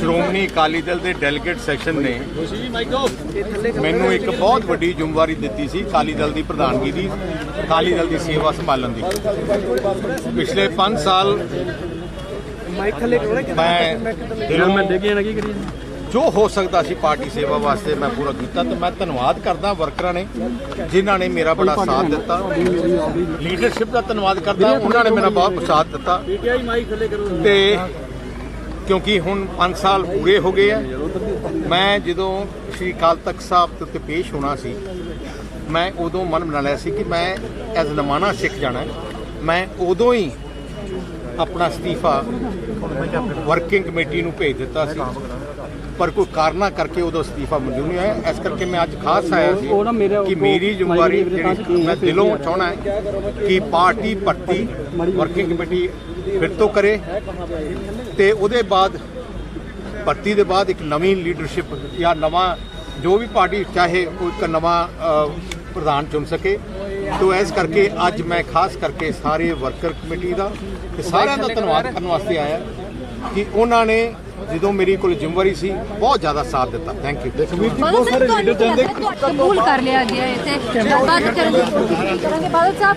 ਸ਼੍ਰੋਮਣੀ ਅਕਾਲੀ ਦਲ ਦੇ delegate section ਨੇ ਮੈਨੂੰ ਇੱਕ ਬਹੁਤ ਵੱਡੀ ਜ਼ਿੰਮੇਵਾਰੀ ਦਿੱਤੀ ਸੀ ਅਕਾਲੀ ਦਲ ਦੀ ਪ੍ਰਧਾਨਗੀ ਦੀ ਅਕਾਲੀ ਦਲ ਦੀ ਸੇਵਾ ਸੰਭਾਲਣ ਦੀ। ਪਿਛਲੇ 5 ਸਾਲ ਮੈਂ ਜੋ ਹੋ ਸਕਦਾ ਸੀ ਪਾਰਟੀ ਸੇਵਾ ਵਾਸਤੇ ਮੈਂ ਪੂਰਾ ਕੀਤਾ ਤੇ ਮੈਂ ਧੰਨਵਾਦ ਕਰਦਾ ਵਰਕਰਾਂ ਨੇ ਜਿਨ੍ਹਾਂ ਨੇ ਮੇਰਾ ਬੜਾ ਸਾਥ ਦਿੱਤਾ। ਲੀਡਰਸ਼ਿਪ ਦਾ ਧੰਨਵਾਦ ਕਰਦਾ ਉਹਨਾਂ ਨੇ ਮੇਰਾ ਬਹੁਤ ਸਾਥ ਦਿੱਤਾ। ਤੇ ਕਿਉਂਕਿ ਹੁਣ 5 ਸਾਲ ਪੂਰੇ ਹੋ ਗਏ ਆ। ਮੈਂ ਜਦੋਂ ਸ਼੍ਰੀ ਅਕਾਲ ਤਖਤ ਸਾਹਿਬ ਦੇ ਉੱਤੇ ਪੇਸ਼ ਹੋਣਾ ਸੀ ਮੈਂ ਉਦੋਂ ਮਨ ਬਣਾ ਲਿਆ ਸੀ ਕਿ ਮੈਂ ਐਜ਼ ਨਮਾਣਾ ਸਿੱਖ ਜਾਣਾ। ਮੈਂ ਉਦੋਂ ਹੀ ਆਪਣਾ ਅਸਤੀਫਾ ਵਰਕਿੰਗ ਕਮੇਟੀ ਨੂੰ ਭੇਜ ਦਿੱਤਾ ਸੀ। ਪਰ ਕੋਈ ਕਾਰਨਾ ਕਰਕੇ ਉਦੋਂ ਅਸਤੀਫਾ ਮਨਜ਼ੂਰ ਨਹੀਂ ਹੋਇਆ। ਇਸ ਕਰਕੇ ਮੈਂ ਅੱਜ ਖਾਸ ਆਇਆ ਸੀ ਕਿ ਮੇਰੀ ਜ਼ਿੰਮੇਵਾਰੀ ਜਿਹੜੀ ਮੈਂ ਦਿਲੋਂ ਚਾਹਣਾ ਹੈ ਕਿ ਪਾਰਟੀ ਪੱਟੀ ਵਰਕਿੰਗ ਕਮੇਟੀ ਫਿਰ ਤੋਂ ਕਰੇ ਤੇ ਉਹਦੇ ਬਾਅਦ ਭਰਤੀ ਦੇ ਬਾਅਦ ਇੱਕ ਨਵੀਂ ਲੀਡਰਸ਼ਿਪ ਜਾਂ ਨਵਾਂ ਜੋ ਵੀ ਪਾਰਟੀ ਚਾਹੇ ਉਹ ਇੱਕ ਨਵਾਂ ਪ੍ਰਧਾਨ ਚੁਣ ਸਕੇ। ਤੋ ਇਸ ਕਰਕੇ ਅੱਜ ਮੈਂ ਖਾਸ ਕਰਕੇ ਸਾਰੇ ਵਰਕਰ ਕਮੇਟੀ ਦਾ ਤੇ ਸਾਰਿਆਂ ਦਾ ਧੰਨਵਾਦ ਕਰਨ ਵਾਸਤੇ ਆਇਆ ਕਿ ਉਹਨਾਂ ਨੇ ਜਦੋਂ ਮੇਰੀ ਕੋਲ ਜ਼ਿੰਮੇਵਾਰੀ ਸੀ ਬਹੁਤ ਜ਼ਿਆਦਾ ਸਾਥ ਦਿੱਤਾ। ਥੈਂਕ ਯੂ ਤੁਹਾਨੂੰ ਕੀ ਲੱਗਦਾ ਹੈ? ਕਬੂਲ ਕਰ ਲਿਆ ਗਿਆ ਹੈ ਤੇ ਬੰਦ ਕਰਨ ਦੀ ਕੋਸ਼ਿਸ਼ ਕਰਾਂਗੇ ਬਾਦਲ ਸਾਹਿਬ।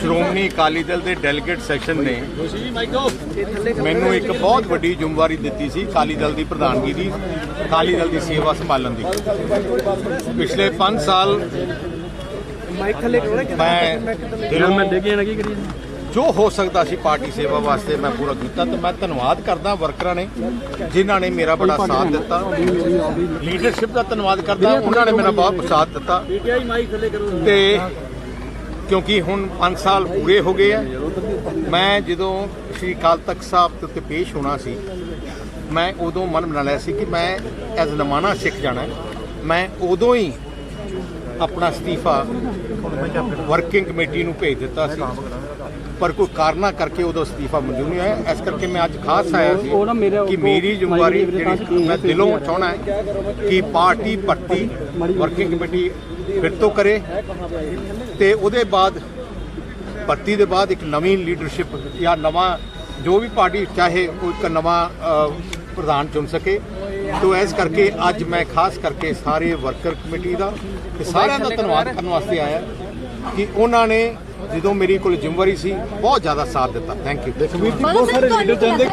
ਸ਼੍ਰੋਮਣੀ ਅਕਾਲੀ ਦਲ ਦੇ ਡੈਲੀਗੇਟ ਸੈਕਸ਼ਨ ਨੇ ਮੈਨੂੰ ਇੱਕ ਬਹੁਤ ਵੱਡੀ ਜ਼ਿੰਮੇਵਾਰੀ ਦਿੱਤੀ ਸੀ ਅਕਾਲੀ ਦਲ ਦੀ ਪ੍ਰਧਾਨਗੀ ਦੀ ਅਕਾਲੀ ਦਲ ਦੀ ਸੇਵਾ ਸੰਭਾਲਣ ਦੀ। ਪਿਛਲੇ 5 ਸਾਲ ਮੈਂ ਦਿਲੋਂ ਜੋ ਹੋ ਸਕਦਾ ਸੀ ਪਾਰਟੀ ਸੇਵਾ ਵਾਸਤੇ ਮੈਂ ਪੂਰਾ ਕੀਤਾ ਤੇ ਮੈਂ ਧੰਨਵਾਦ ਕਰਦਾ ਵਰਕਰਾਂ ਨੇ ਜਿਨ੍ਹਾਂ ਨੇ ਮੇਰਾ ਬੜਾ ਸਾਥ ਦਿੱਤਾ। ਲੀਡਰਸ਼ਿਪ ਦਾ ਧੰਨਵਾਦ ਕਰਦਾ ਉਹਨਾਂ ਨੇ ਮੇਰਾ ਬਹੁਤ ਸਾਥ ਦਿੱਤਾ। ਤੇ ਕਿਉਂਕਿ ਹੁਣ 5 ਸਾਲ ਪੂਰੇ ਹੋ ਗਏ ਆ। ਮੈਂ ਜਦੋਂ ਸ਼੍ਰੀ ਅਕਾਲ ਤਖਤ ਸਾਹਿਬ ਦੇ ਉੱਤੇ ਪੇਸ਼ ਹੋਣਾ ਸੀ, ਮੈਂ ਉਦੋਂ ਮਨ ਬਣਾ ਲਿਆ ਸੀ ਕਿ ਮੈਂ ਐਜ਼ ਨਮਾਣਾ ਸਿੱਖ ਜਾਣਾ ਮੈਂ ਉਦੋਂ ਹੀ ਆਪਣਾ ਅਸਤੀਫਾ ਵਰਕਿੰਗ ਕਮੇਟੀ ਨੂੰ ਭੇਜ ਦਿੱਤਾ ਸੀ। ਪਰ ਕੋਈ ਕਾਰਨਾ ਕਰਕੇ ਉਦੋਂ ਅਸਤੀਫਾ ਮਨਜ਼ੂਰ ਨਹੀਂ ਹੋਇਆ। ਇਸ ਕਰਕੇ ਮੈਂ ਅੱਜ ਖਾਸ ਆਇਆ ਸੀ ਕਿ ਮੇਰੀ ਜ਼ਿੰਮੇਵਾਰੀ ਜਿਹੜੀ ਮੈਂ ਦਿਲੋਂ ਚਾਹਣਾ ਹੈ ਕਿ ਪਾਰਟੀ ਪੱਟੀ ਵਰਕਿੰਗ ਕਮੇਟੀ ਫਿਰ ਤੋਂ ਕਰੇ ਤੇ ਉਹਦੇ ਬਾਅਦ ਭਰਤੀ ਦੇ ਬਾਅਦ ਇੱਕ ਨਵੀਂ ਲੀਡਰਸ਼ਿਪ ਜਾਂ ਨਵਾਂ ਜੋ ਵੀ ਪਾਰਟੀ ਚਾਹੇ ਉਹ ਇੱਕ ਨਵਾਂ ਪ੍ਰਧਾਨ ਚੁਣ ਸਕੇ। ਤੋ ਇਸ ਕਰਕੇ ਅੱਜ ਮੈਂ ਖਾਸ ਕਰਕੇ ਸਾਰੇ ਵਰਕਰ ਕਮੇਟੀ ਦਾ ਤੇ ਸਾਰਿਆਂ ਦਾ ਧੰਨਵਾਦ ਕਰਨ ਵਾਸਤੇ ਆਇਆ ਕਿ ਉਹਨਾਂ ਨੇ ਜਦੋਂ ਮੇਰੀ ਕੋਲ ਜ਼ਿੰਮੇਵਾਰੀ ਸੀ ਬਹੁਤ ਜ਼ਿਆਦਾ ਸਾਥ ਦਿੱਤਾ ਥੈਂਕ ਯੂ ਤੁਹਾਨੂੰ ਕੀ ਲੱਗਦਾ ਹੈ?